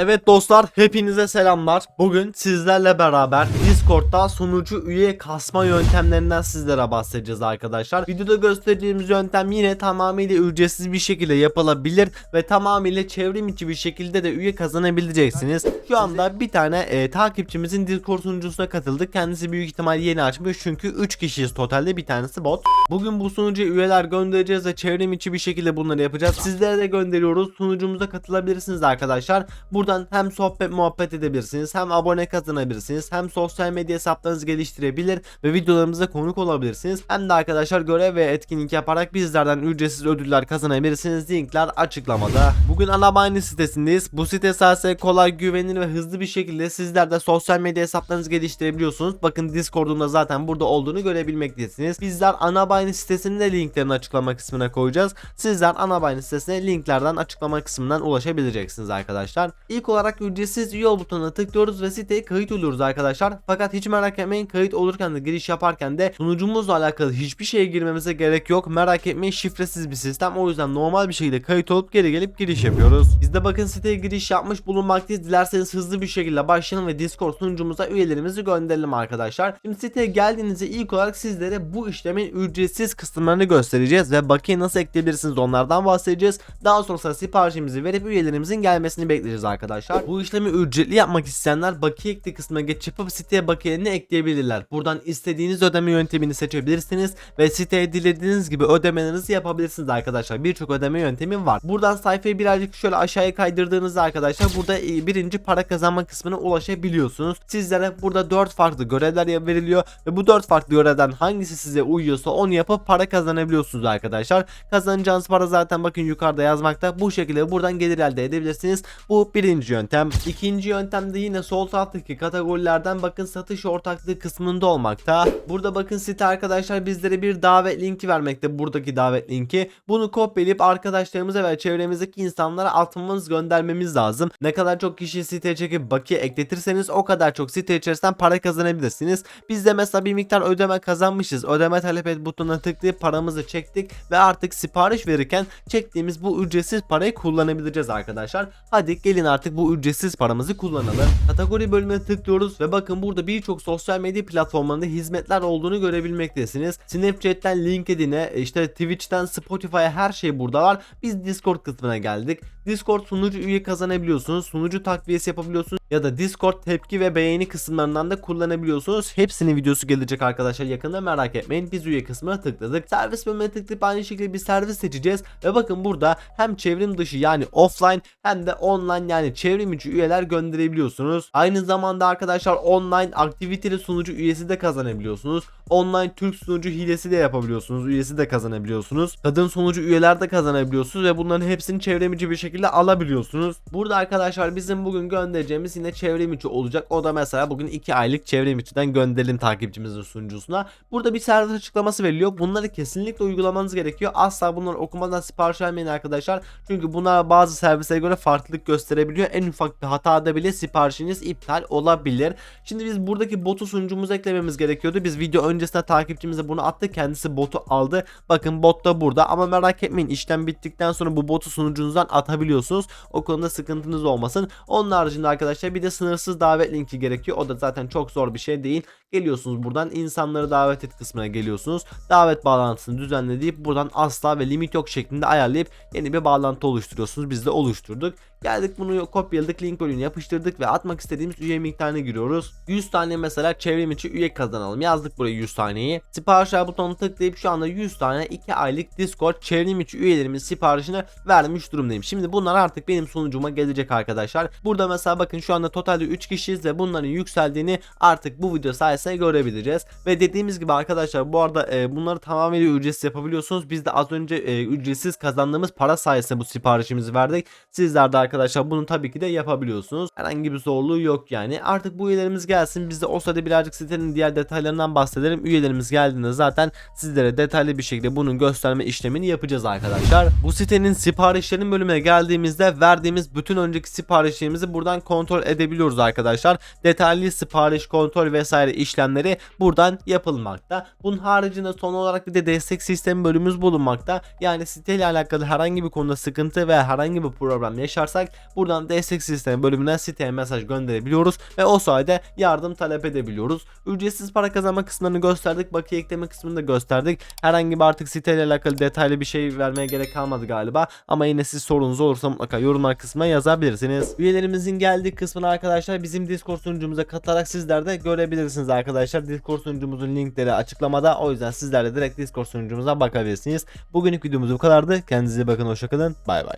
Evet dostlar hepinize selamlar. Bugün sizlerle beraber Discord'da sunucu üye kasma yöntemlerinden sizlere bahsedeceğiz arkadaşlar. Videoda göstereceğimiz yöntem yine tamamıyla ücretsiz bir şekilde yapılabilir ve tamamıyla çevrim içi bir şekilde de üye kazanabileceksiniz. Şu anda bir tane e, takipçimizin Discord sunucusuna katıldık. Kendisi büyük ihtimal yeni açmış çünkü 3 kişiyiz totalde bir tanesi bot. Bugün bu sunucuya üyeler göndereceğiz ve çevrim içi bir şekilde bunları yapacağız. Sizlere de gönderiyoruz. Sunucumuza katılabilirsiniz arkadaşlar. Buradan hem sohbet muhabbet edebilirsiniz hem abone kazanabilirsiniz hem sosyal medya hesaplarınızı geliştirebilir ve videolarımıza konuk olabilirsiniz. Hem de arkadaşlar görev ve etkinlik yaparak bizlerden ücretsiz ödüller kazanabilirsiniz. Linkler açıklamada. Bugün Anabani sitesindeyiz. Bu site sayesinde kolay, güvenilir ve hızlı bir şekilde sizler de sosyal medya hesaplarınızı geliştirebiliyorsunuz. Bakın Discord'umda zaten burada olduğunu görebilmektesiniz. Bizler Anabani sitesinin linklerini açıklama kısmına koyacağız. Sizler Anabani sitesine linklerden açıklama kısmından ulaşabileceksiniz arkadaşlar. İlk olarak ücretsiz üye ol butonuna tıklıyoruz ve siteye kayıt oluyoruz arkadaşlar. Fakat hiç merak etmeyin kayıt olurken de giriş yaparken de sunucumuzla alakalı hiçbir şeye girmemize gerek yok. Merak etmeyin şifresiz bir sistem. O yüzden normal bir şekilde kayıt olup geri gelip giriş yapıyoruz. Biz de bakın siteye giriş yapmış bulunmaktayız. Dilerseniz hızlı bir şekilde başlayalım ve Discord sunucumuza üyelerimizi gönderelim arkadaşlar. Şimdi siteye geldiğinizde ilk olarak sizlere bu işlemin ücretsiz kısımlarını göstereceğiz ve bakiye nasıl ekleyebilirsiniz onlardan bahsedeceğiz. Daha sonra siparişimizi verip üyelerimizin gelmesini bekleyeceğiz arkadaşlar. Bu işlemi ücretli yapmak isteyenler bakiye ekle kısmına geçip siteye bakiyelerini ekleyebilirler. Buradan istediğiniz ödeme yöntemini seçebilirsiniz ve siteye dilediğiniz gibi ödemelerinizi yapabilirsiniz arkadaşlar. Birçok ödeme yöntemi var. Buradan sayfayı birazcık şöyle aşağıya kaydırdığınızda arkadaşlar burada e, birinci para kazanma kısmına ulaşabiliyorsunuz. Sizlere burada 4 farklı görevler veriliyor ve bu 4 farklı görevden hangisi size uyuyorsa onu yapıp para kazanabiliyorsunuz arkadaşlar. Kazanacağınız para zaten bakın yukarıda yazmakta. Bu şekilde buradan gelir elde edebilirsiniz. Bu birinci yöntem. İkinci yöntem de yine sol taraftaki kategorilerden bakın satış ortaklığı kısmında olmakta. Burada bakın site arkadaşlar bizlere bir davet linki vermekte. Buradaki davet linki. Bunu kopyalayıp arkadaşlarımıza ve çevremizdeki insanlara atmamız göndermemiz lazım. Ne kadar çok kişi siteye çekip bakiye ekletirseniz o kadar çok site içerisinden para kazanabilirsiniz. Biz de mesela bir miktar ödeme kazanmışız. Ödeme talep et butonuna tıklayıp paramızı çektik ve artık sipariş verirken çektiğimiz bu ücretsiz parayı kullanabileceğiz arkadaşlar. Hadi gelin artık bu ücretsiz paramızı kullanalım. Kategori bölümüne tıklıyoruz ve bakın burada birçok sosyal medya platformlarında hizmetler olduğunu görebilmektesiniz. Snapchat'ten LinkedIn'e, işte Twitch'ten Spotify'a her şey burada var. Biz Discord kısmına geldik. Discord sunucu üye kazanabiliyorsunuz. Sunucu takviyesi yapabiliyorsunuz ya da Discord tepki ve beğeni kısımlarından da kullanabiliyorsunuz. Hepsinin videosu gelecek arkadaşlar yakında merak etmeyin. Biz üye kısmına tıkladık. Servis bölümüne tıklayıp aynı şekilde bir servis seçeceğiz ve bakın burada hem çevrim dışı yani offline hem de online yani çevrim içi üyeler gönderebiliyorsunuz. Aynı zamanda arkadaşlar online aktiviteli sunucu üyesi de kazanabiliyorsunuz. Online Türk sunucu hilesi de yapabiliyorsunuz. Üyesi de kazanabiliyorsunuz. Kadın sunucu üyeler de kazanabiliyorsunuz ve bunların hepsini çevrim içi bir şekilde alabiliyorsunuz. Burada arkadaşlar bizim bugün göndereceğimiz yine çevrim içi olacak. O da mesela bugün 2 aylık çevrim içiden gönderelim takipçimizin sunucusuna. Burada bir servis açıklaması veriliyor. Bunları kesinlikle uygulamanız gerekiyor. Asla bunları okumadan sipariş vermeyin arkadaşlar. Çünkü bunlar bazı servislere göre farklılık gösterebiliyor. En ufak bir hatada bile siparişiniz iptal olabilir. Şimdi biz buradaki botu sunucumuza eklememiz gerekiyordu. Biz video öncesinde takipçimize bunu attı. Kendisi botu aldı. Bakın bot da burada ama merak etmeyin işlem bittikten sonra bu botu sunucunuzdan atabiliyorsunuz. O konuda sıkıntınız olmasın. Onun haricinde arkadaşlar bir de sınırsız davet linki gerekiyor. O da zaten çok zor bir şey değil. Geliyorsunuz buradan insanları davet et kısmına geliyorsunuz. Davet bağlantısını düzenle deyip buradan asla ve limit yok şeklinde ayarlayıp yeni bir bağlantı oluşturuyorsunuz. Biz de oluşturduk. Geldik bunu kopyaladık link bölümüne yapıştırdık ve atmak istediğimiz üye miktarını giriyoruz. 100 tane mesela çevrim içi üye kazanalım. Yazdık buraya 100 taneyi. Siparişler butonuna tıklayıp şu anda 100 tane 2 aylık Discord çevrim içi üyelerimin siparişini vermiş durumdayım. Şimdi bunlar artık benim sunucuma gelecek arkadaşlar. Burada mesela bakın şu anda totalde 3 kişiyiz ve bunların yükseldiğini artık bu video sayesinde görebileceğiz. Ve dediğimiz gibi arkadaşlar bu arada e, bunları tamamıyla ücretsiz yapabiliyorsunuz. Biz de az önce e, ücretsiz kazandığımız para sayesinde bu siparişimizi verdik. Sizler de arkadaşlar bunu tabii ki de yapabiliyorsunuz. Herhangi bir zorluğu yok yani. Artık bu üyelerimiz gelsin. Biz de o sırada birazcık sitenin diğer detaylarından bahsedelim. Üyelerimiz geldiğinde zaten sizlere detaylı bir şekilde bunun gösterme işlemini yapacağız arkadaşlar. Bu sitenin siparişlerin bölümüne geldiğimizde verdiğimiz bütün önceki siparişlerimizi buradan kontrol edebiliyoruz arkadaşlar. Detaylı sipariş kontrol vesaire işlemleri buradan yapılmakta. Bunun haricinde son olarak bir de destek sistemi bölümümüz bulunmakta. Yani siteyle alakalı herhangi bir konuda sıkıntı veya herhangi bir problem yaşarsak yaparsak buradan destek sistemi bölümünden siteye mesaj gönderebiliyoruz ve o sayede yardım talep edebiliyoruz. Ücretsiz para kazanma kısımlarını gösterdik. Bakiye ekleme kısmını da gösterdik. Herhangi bir artık siteyle alakalı detaylı bir şey vermeye gerek kalmadı galiba. Ama yine siz sorunuz olursa mutlaka yorumlar kısmına yazabilirsiniz. Üyelerimizin geldiği kısmına arkadaşlar bizim Discord sunucumuza katılarak sizler de görebilirsiniz arkadaşlar. Discord sunucumuzun linkleri açıklamada. O yüzden sizler de direkt Discord sunucumuza bakabilirsiniz. Bugünlük videomuz bu kadardı. Kendinize bakın. Hoşçakalın. Bay bay.